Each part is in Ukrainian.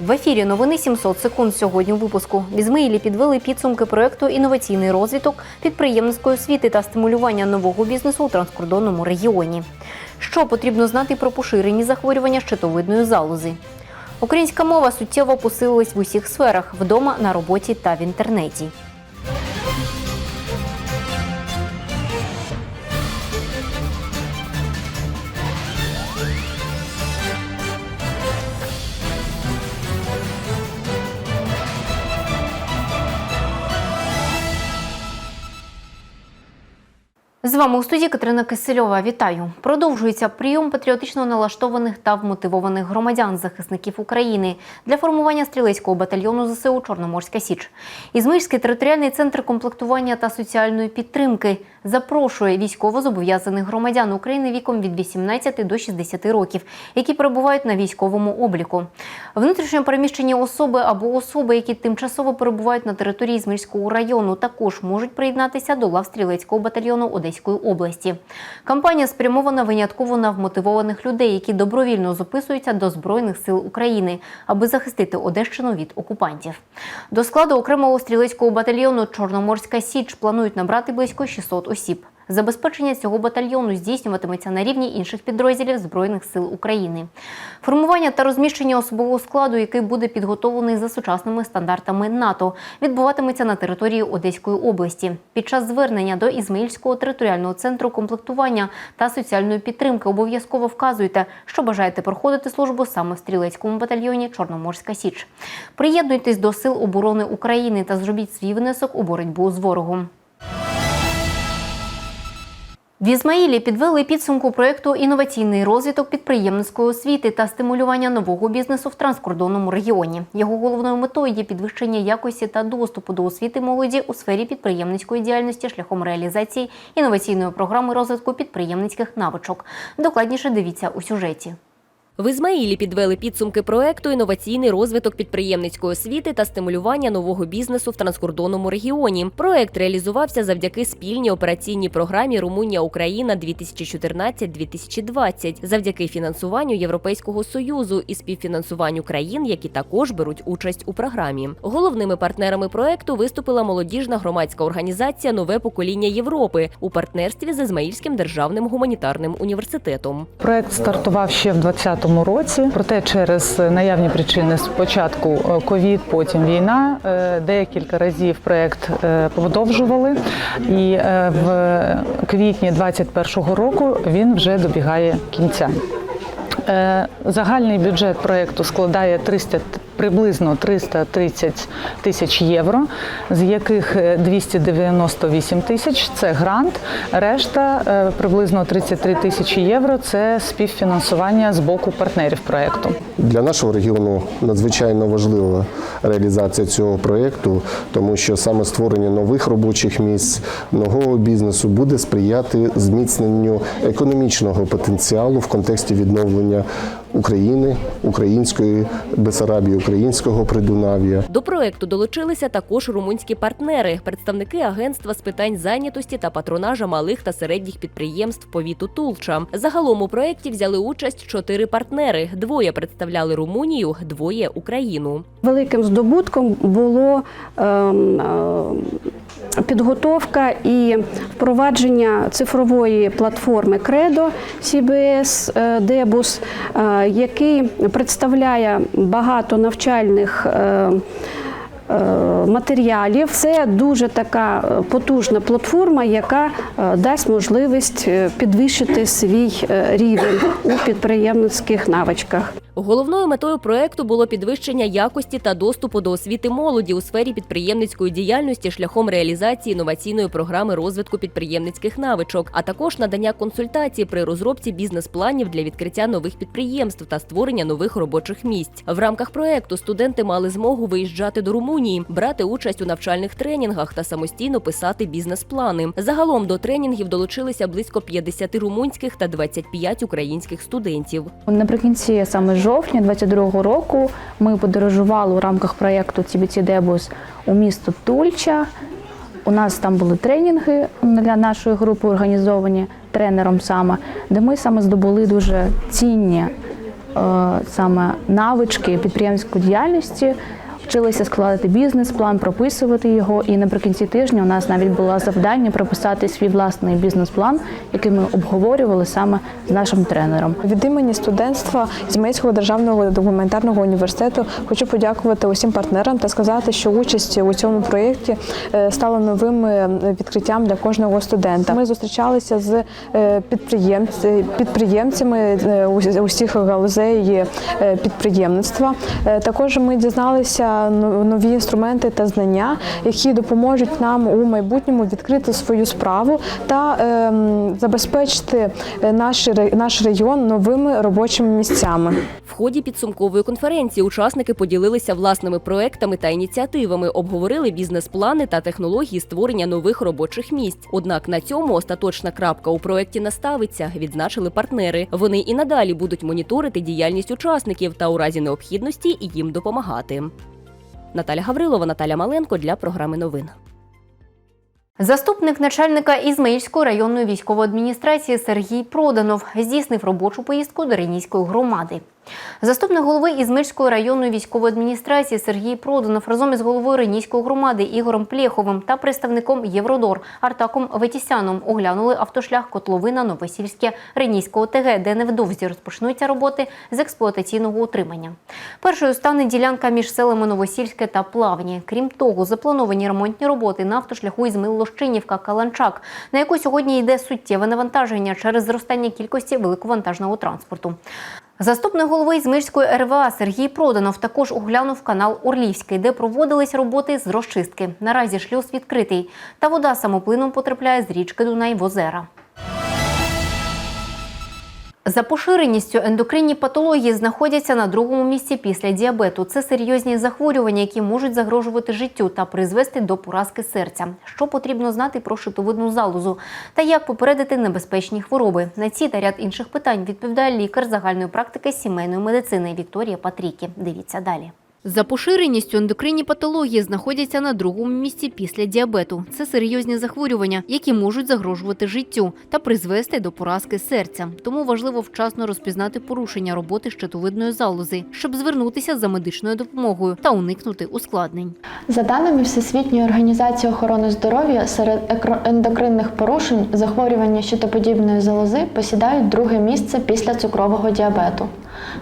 В ефірі новини 700 секунд сьогодні у випуску. В підвели підсумки проекту Інноваційний розвиток підприємницької освіти та стимулювання нового бізнесу у транскордонному регіоні. Що потрібно знати про поширені захворювання щитовидної залози? Українська мова суттєво посилилась в усіх сферах вдома, на роботі та в інтернеті. З вами у студії Катерина Кисельова. Вітаю. Продовжується прийом патріотично налаштованих та вмотивованих громадян, захисників України для формування стрілецького батальйону ЗСУ Чорноморська Січ. Ізмирський територіальний центр комплектування та соціальної підтримки запрошує військовозобов'язаних громадян України віком від 18 до 60 років, які перебувають на військовому обліку. Внутрішньо переміщені особи або особи, які тимчасово перебувають на території Ізмирського району, також можуть приєднатися до лав стрілецького батальйону Одеської області. Кампанія спрямована винятково на вмотивованих людей, які добровільно записуються до Збройних сил України, аби захистити Одещину від окупантів. До складу окремого стрілецького батальйону Чорноморська Січ планують набрати близько 600 осіб. Забезпечення цього батальйону здійснюватиметься на рівні інших підрозділів Збройних сил України. Формування та розміщення особового складу, який буде підготовлений за сучасними стандартами НАТО, відбуватиметься на території Одеської області. Під час звернення до Ізмаїльського територіального центру комплектування та соціальної підтримки обов'язково вказуйте, що бажаєте проходити службу саме в стрілецькому батальйоні Чорноморська Січ. Приєднуйтесь до Сил оборони України та зробіть свій внесок у боротьбу з ворогом. В Ізмаїлі підвели підсумку проєкту Інноваційний розвиток підприємницької освіти та стимулювання нового бізнесу в транскордонному регіоні. Його головною метою є підвищення якості та доступу до освіти молоді у сфері підприємницької діяльності шляхом реалізації інноваційної програми розвитку підприємницьких навичок. Докладніше дивіться у сюжеті. В Ізмаїлі підвели підсумки проекту Інноваційний розвиток підприємницької освіти та стимулювання нового бізнесу в транскордонному регіоні. Проект реалізувався завдяки спільній операційній програмі Румунія Україна 2014-2020, завдяки фінансуванню Європейського союзу і співфінансуванню країн, які також беруть участь у програмі. Головними партнерами проекту виступила молодіжна громадська організація Нове покоління Європи у партнерстві з Ізмаїльським державним гуманітарним університетом. Проект стартував ще в 2020 році, проте через наявні причини спочатку е, ковід, потім війна. е, Декілька разів проект е, подовжували, і в квітні 2021 року він вже добігає кінця. Е, Загальний бюджет проекту складає 300, приблизно 330 тисяч євро, з яких е, 298 тисяч це грант, решта е, приблизно 33 тисячі євро це співфінансування з боку партнерів проекту. Для нашого регіону надзвичайно важлива реалізація цього проєкту, тому що саме створення нових робочих місць, нового бізнесу буде сприяти зміцненню економічного потенціалу в контексті відновлення України, української Бесарабії, українського Придунав'я. До проекту долучилися також румунські партнери, представники агентства з питань зайнятості та патронажа малих та середніх підприємств повіту Тулча. Загалом у проєкті взяли участь чотири партнери: двоє представляли Румунію, двоє Україну. Великим здобутком було ем, е, підготовка і впровадження цифрової платформи Кредо CBS е, Debus, е, який представляє багато навчальних. е, Матеріалів це дуже така потужна платформа, яка дасть можливість підвищити свій рівень у підприємницьких навичках. Головною метою проекту було підвищення якості та доступу до освіти молоді у сфері підприємницької діяльності шляхом реалізації інноваційної програми розвитку підприємницьких навичок, а також надання консультацій при розробці бізнес-планів для відкриття нових підприємств та створення нових робочих місць. В рамках проекту студенти мали змогу виїжджати до Румунії, брати участь у навчальних тренінгах та самостійно писати бізнес-плани. Загалом до тренінгів долучилися близько 50 румунських та 25 українських студентів. Наприкінці саме жовтня 22-го року ми подорожували у рамках проєкту CBT Debus у місто Тульча. У нас там були тренінги для нашої групи, організовані тренером саме, де ми саме здобули дуже цінні саме навички підприємської діяльності. Вчилися складати бізнес-план, прописувати його. І наприкінці тижня у нас навіть було завдання прописати свій власний бізнес-план, який ми обговорювали саме з нашим тренером. Від імені студентства Змейського державного гуманітарного університету хочу подякувати усім партнерам та сказати, що участь у цьому проєкті е, стала новим е, відкриттям для кожного студента. Ми зустрічалися з е, підприємцями усіх галузей підприємництва. Також ми дізналися нові інструменти та знання, які допоможуть нам у майбутньому відкрити свою справу та ем, забезпечити е, наш, наш район новими робочими місцями. В ході підсумкової конференції учасники поділилися власними проектами та ініціативами, обговорили бізнес-плани та технології створення нових робочих місць. Однак на цьому остаточна крапка у проекті не ставиться, відзначили партнери. Вони і надалі будуть моніторити діяльність учасників та у разі необхідності їм допомагати. Наталя Гаврилова, Наталя Маленко для програми новин. Заступник начальника Ізмаїльської районної військової адміністрації Сергій Проданов здійснив робочу поїздку до Ренійської громади. Заступник голови Ізмаїльської районної військової адміністрації Сергій Проданов разом із головою Ренійської громади Ігорем Плєховим та представником Євродор Артаком Ветісяном оглянули автошлях Котловина Новосільське Ренійського ТГ, де невдовзі розпочнуться роботи з експлуатаційного утримання. Першою стане ділянка між селами Новосільське та Плавні. Крім того, заплановані ремонтні роботи на автошляху Ізмил-Лощинівка Каланчак, на яку сьогодні йде суттєве навантаження через зростання кількості великовантажного транспорту. Заступник голови Ізмирської РВА Сергій Проданов також оглянув канал Орлівський, де проводились роботи з розчистки. Наразі шлюз відкритий, та вода самоплином потрапляє з річки Дунай в озера. За поширеністю ендокринні патології знаходяться на другому місці після діабету. Це серйозні захворювання, які можуть загрожувати життю та призвести до поразки серця. Що потрібно знати про щитовидну залозу та як попередити небезпечні хвороби? На ці та ряд інших питань відповідає лікар загальної практики сімейної медицини Вікторія Патрікі. Дивіться далі. За поширеністю ендокринні патології знаходяться на другому місці після діабету. Це серйозні захворювання, які можуть загрожувати життю та призвести до поразки серця. Тому важливо вчасно розпізнати порушення роботи щитовидної залози, щоб звернутися за медичною допомогою та уникнути ускладнень. За даними Всесвітньої організації охорони здоров'я, серед ендокринних порушень захворювання щитоподібної залози посідають друге місце після цукрового діабету.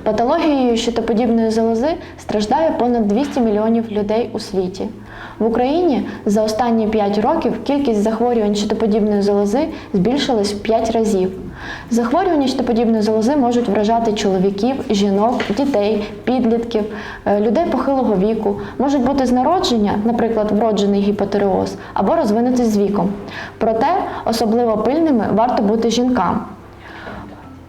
Патологією щитоподібної залози страждає понад 200 мільйонів людей у світі. В Україні за останні 5 років кількість захворювань щитоподібної залози збільшилась в 5 разів. Захворювання щитоподібної залози можуть вражати чоловіків, жінок, дітей, підлітків, е, людей похилого віку, можуть бути з народження, наприклад, вроджений гіпотереоз, або розвинутись з віком. Проте особливо пильними варто бути жінкам.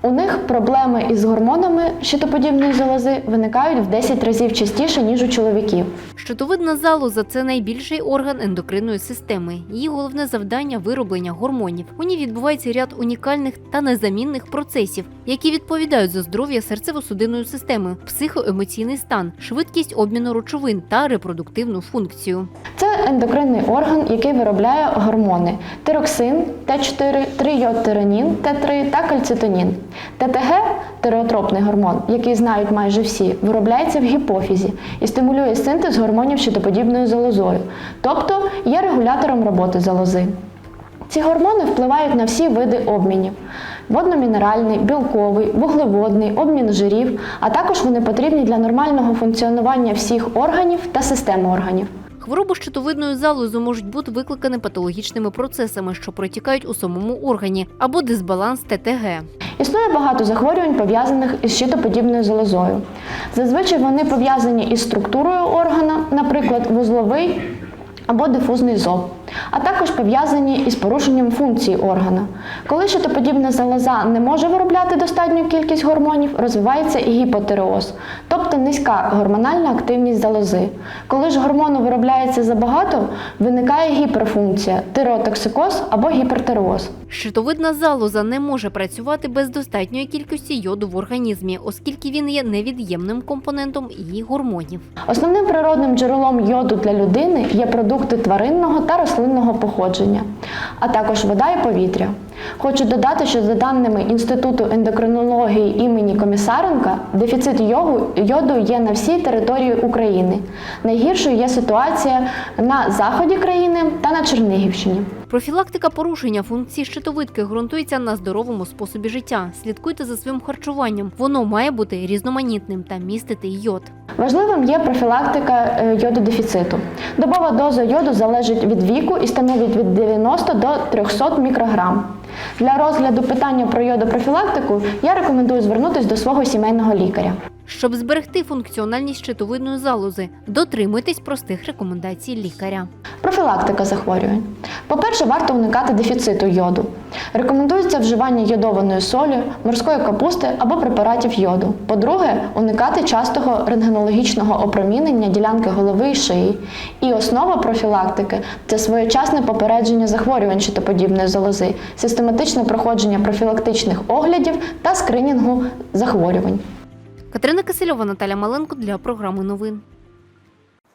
У них проблеми із гормонами щитоподібної залози виникають в 10 разів частіше, ніж у чоловіків. Щитовидна залоза це найбільший орган ендокринної системи. Її головне завдання вироблення гормонів. У ній відбувається ряд унікальних та незамінних процесів, які відповідають за здоров'я серцево-судинної системи, психоемоційний стан, швидкість обміну речовин та репродуктивну функцію. Це ендокринний орган, який виробляє гормони тироксин, Т4, трийодтиранін, Т3 та кальцитонін. ТТГ тиреотропний гормон, який знають майже всі, виробляється в гіпофізі і стимулює синтез гормонів щитоподібною залозою, тобто є регулятором роботи залози. Ці гормони впливають на всі види обмінів: водно-мінеральний, білковий, вуглеводний, обмін жирів, а також вони потрібні для нормального функціонування всіх органів та систем органів. Хвороби щитовидної залози можуть бути викликані патологічними процесами, що протікають у самому органі, або дисбаланс ТТГ. Існує багато захворювань, пов'язаних із щитоподібною залозою. Зазвичай вони пов'язані із структурою органа, наприклад, вузловий або дифузний зоб, а також пов'язані із порушенням функції органа. Коли щитоподібна залоза не може виробляти достатню кількість гормонів, розвивається і гіпотиреоз, тобто низька гормональна активність залози. Коли ж гормону виробляється забагато, виникає гіперфункція, тиреотоксикоз або гіпертиреоз. Щитовидна залоза не може працювати без достатньої кількості йоду в організмі, оскільки він є невід'ємним компонентом її гормонів. Основним природним джерелом йоду для людини є продукти тваринного та рослинного рослинного походження, а також вода і повітря. Хочу додати, що за даними Інституту ендокринології імені Комісаренка, дефіцит йоду є на всій території України. Найгіршою є ситуація на заході країни та на Чернігівщині. Профілактика порушення функції щитовидки ґрунтується на здоровому способі життя. Слідкуйте за своїм харчуванням. Воно має бути різноманітним та містити йод. Важливим є профілактика е, йододефіциту. Добова доза йоду залежить від віку і становить від 90 до 300 мікрограм. Для розгляду питання про йодопрофілактику я рекомендую звернутися до свого сімейного лікаря. Щоб зберегти функціональність щитовидної залози, дотримуйтесь простих рекомендацій лікаря. Профілактика захворювань. По-перше, варто уникати дефіциту йоду. Рекомендується вживання йодованої солі, морської капусти або препаратів йоду. По-друге, уникати частого рентгенологічного опромінення ділянки голови і шиї. І основа профілактики це своєчасне попередження захворювань щитоподібної залози, систематичне проходження профілактичних оглядів та скринінгу захворювань. Катерина Кисельова, Наталя Маленко для програми новин.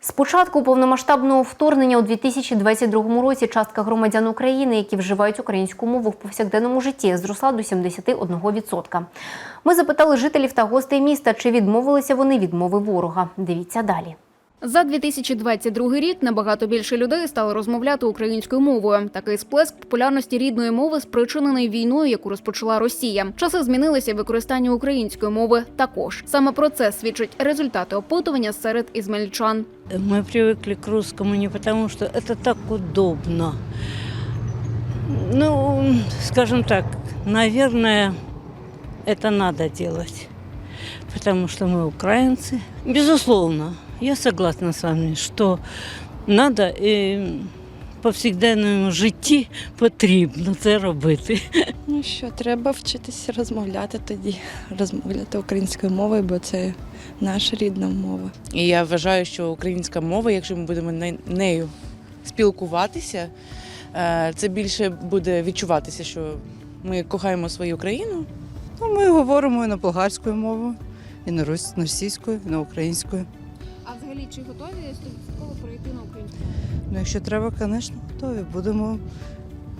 З початку повномасштабного вторгнення у 2022 році частка громадян України, які вживають українську мову в повсякденному житті, зросла до 71%. Ми запитали жителів та гостей міста, чи відмовилися вони від мови ворога. Дивіться далі. За 2022 рік набагато більше людей стали розмовляти українською мовою. Такий сплеск популярності рідної мови спричинений війною, яку розпочала Росія. Часи змінилися, і використання української мови також. Саме про це свідчать результати опитування серед ізмельчан. Мы привыкли к русскому не потому, что это так удобно. Ну, скажем так, наверное, это надо делать, потому что мы украинцы. Безусловно, я согласна с вами, что надо і в повсякденному житті потрібно це робити. Ну що, треба вчитися розмовляти тоді, розмовляти українською мовою, бо це наша рідна мова. І я вважаю, що українська мова, якщо ми будемо не- нею спілкуватися, е, це більше буде відчуватися, що ми кохаємо свою країну. Ну, ми говоримо і на болгарською мовою, і на російською, і на українською. Взагалі чи готові 100% перейти на українську? Ну, якщо треба, звісно, готові. Будемо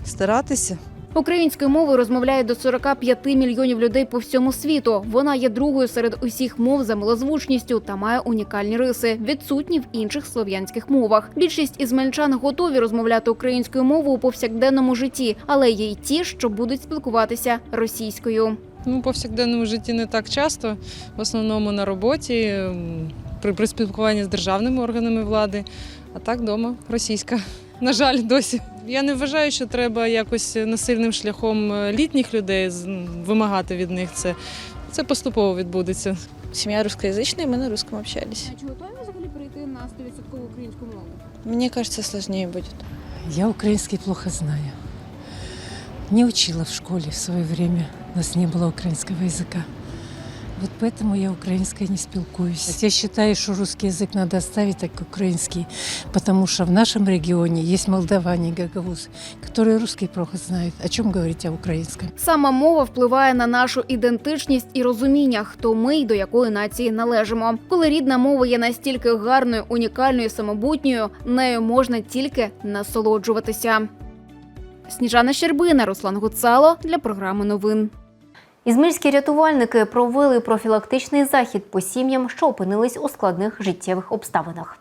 старатися. Українською мовою розмовляє до 45 мільйонів людей по всьому світу. Вона є другою серед усіх мов за милозвучністю та має унікальні риси, відсутні в інших слов'янських мовах. Більшість ізмельчан готові розмовляти українською мовою у повсякденному житті, але є й ті, що будуть спілкуватися російською. Ну, у повсякденному житті не так часто, в основному на роботі, при, при спілкуванні з державними органами влади, а так вдома російська. На жаль, досі. Я не вважаю, що треба якось насильним шляхом е, літніх людей з- м, вимагати від них це. Це поступово відбудеться. Сім'я русскоязычная, мы на русском общались. Чи готові взагалі перейти на 100% українську мову? Мне кажется, сложнее будет. Я украинский плохо знаю. Не учила в школе в свое время. У нас не было украинского языка. Вот поэтому я украинской не спілкуюсь. Я считаю, что русский язык надо оставить так украинский, потому что в нашем регионе есть молдаване, гагаузы, которые русский плохо знают. О чем говорить о украинском? Сама мова впливає на нашу ідентичність і розуміння, хто ми й до якої нації належимо. Коли рідна мова є настільки гарною, унікальною, самобутньою, нею можна тільки насолоджуватися. Сніжана Щербина, Руслан Гуцало для програми новин. Ізмельські рятувальники провели профілактичний захід по сім'ям, що опинились у складних життєвих обставинах.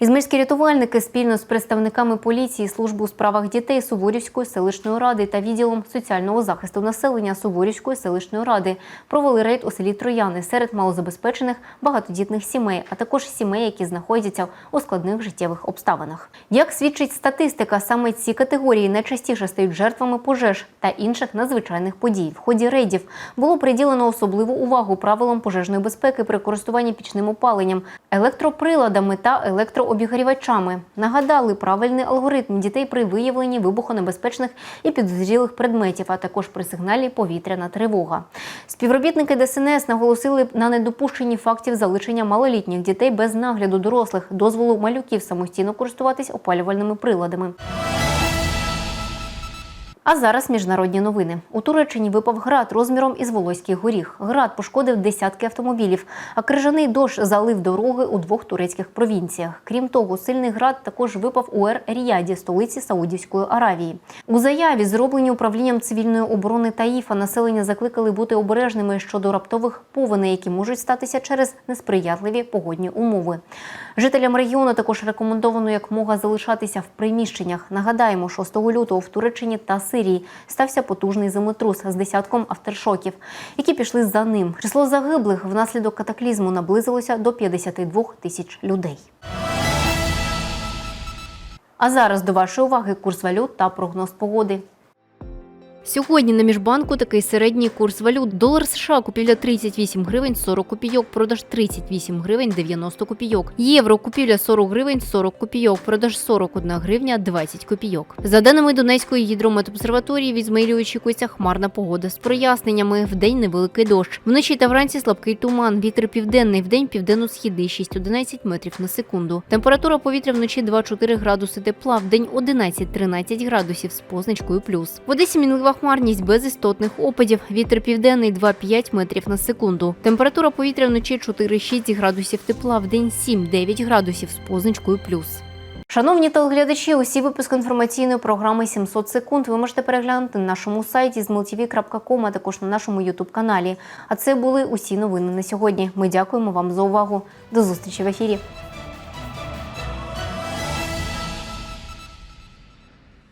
Ізмельські рятувальники спільно з представниками поліції, служби у справах дітей Суворівської селищної ради та відділом соціального захисту населення Суворівської селищної ради провели рейд у селі Трояни серед малозабезпечених багатодітних сімей, а також сімей, які знаходяться у складних життєвих обставинах. Як свідчить статистика, саме ці категорії найчастіше стають жертвами пожеж та інших надзвичайних подій. В ході рейдів було приділено особливу увагу правилам пожежної безпеки при користуванні пічним опаленням, електроприладами та електрообігрівачами. Нагадали правильний алгоритм дітей при виявленні вибухонебезпечних і підозрілих предметів, а також при сигналі повітряна тривога. Співробітники ДСНС наголосили на недопущенні фактів залишення малолітніх дітей без нагляду дорослих, дозволу малюків самостійно користуватись опалювальними приладами. А зараз міжнародні новини. У Туреччині випав град розміром із Волоський горіх. Град пошкодив десятки автомобілів, а крижаний дощ залив дороги у двох турецьких провінціях. Крім того, сильний град також випав у Ер-Ріяді, столиці Саудівської Аравії. У заяві, зробленій управлінням цивільної оборони Таїфа, населення закликали бути обережними щодо раптових повеней, які можуть статися через несприятливі погодні умови. Жителям регіону також рекомендовано якмога залишатися в приміщеннях. Нагадаємо, 6 лютого в Туреччині та Сирії стався потужний землетрус з десятком авторшоків, які пішли за ним. Число загиблих внаслідок катаклізму наблизилося до 52 тисяч людей. А зараз до вашої уваги курс валют та прогноз погоди. Сьогодні на міжбанку такий середній курс валют. Долар США купівля 38 гривень 40 копійок, продаж 38 гривень 90 копійок. Євро купівля 40 гривень 40 копійок, продаж 41 гривня 20 копійок. За даними Донецької гідрометобсерваторії, в Ізмаїлі очікується хмарна погода з проясненнями. Вдень невеликий дощ. Вночі та вранці слабкий туман. Вітер південний, вдень південно-східний 6-11 метрів на секунду. Температура повітря вночі 2-4 градуси тепла, вдень 11-13 градусів з позначкою плюс. В Одесі мінлива хмарність без істотних опадів. Вітер південний 2-5 метрів на секунду. Температура повітря вночі 4-6 градусів тепла, вдень 7-9 градусів з позначкою плюс. Шановні телеглядачі, усі випуски інформаційної програми «700 секунд ви можете переглянути на нашому сайті zmltv.com, а також на нашому ютуб каналі. А це були усі новини на сьогодні. Ми дякуємо вам за увагу. До зустрічі в ефірі.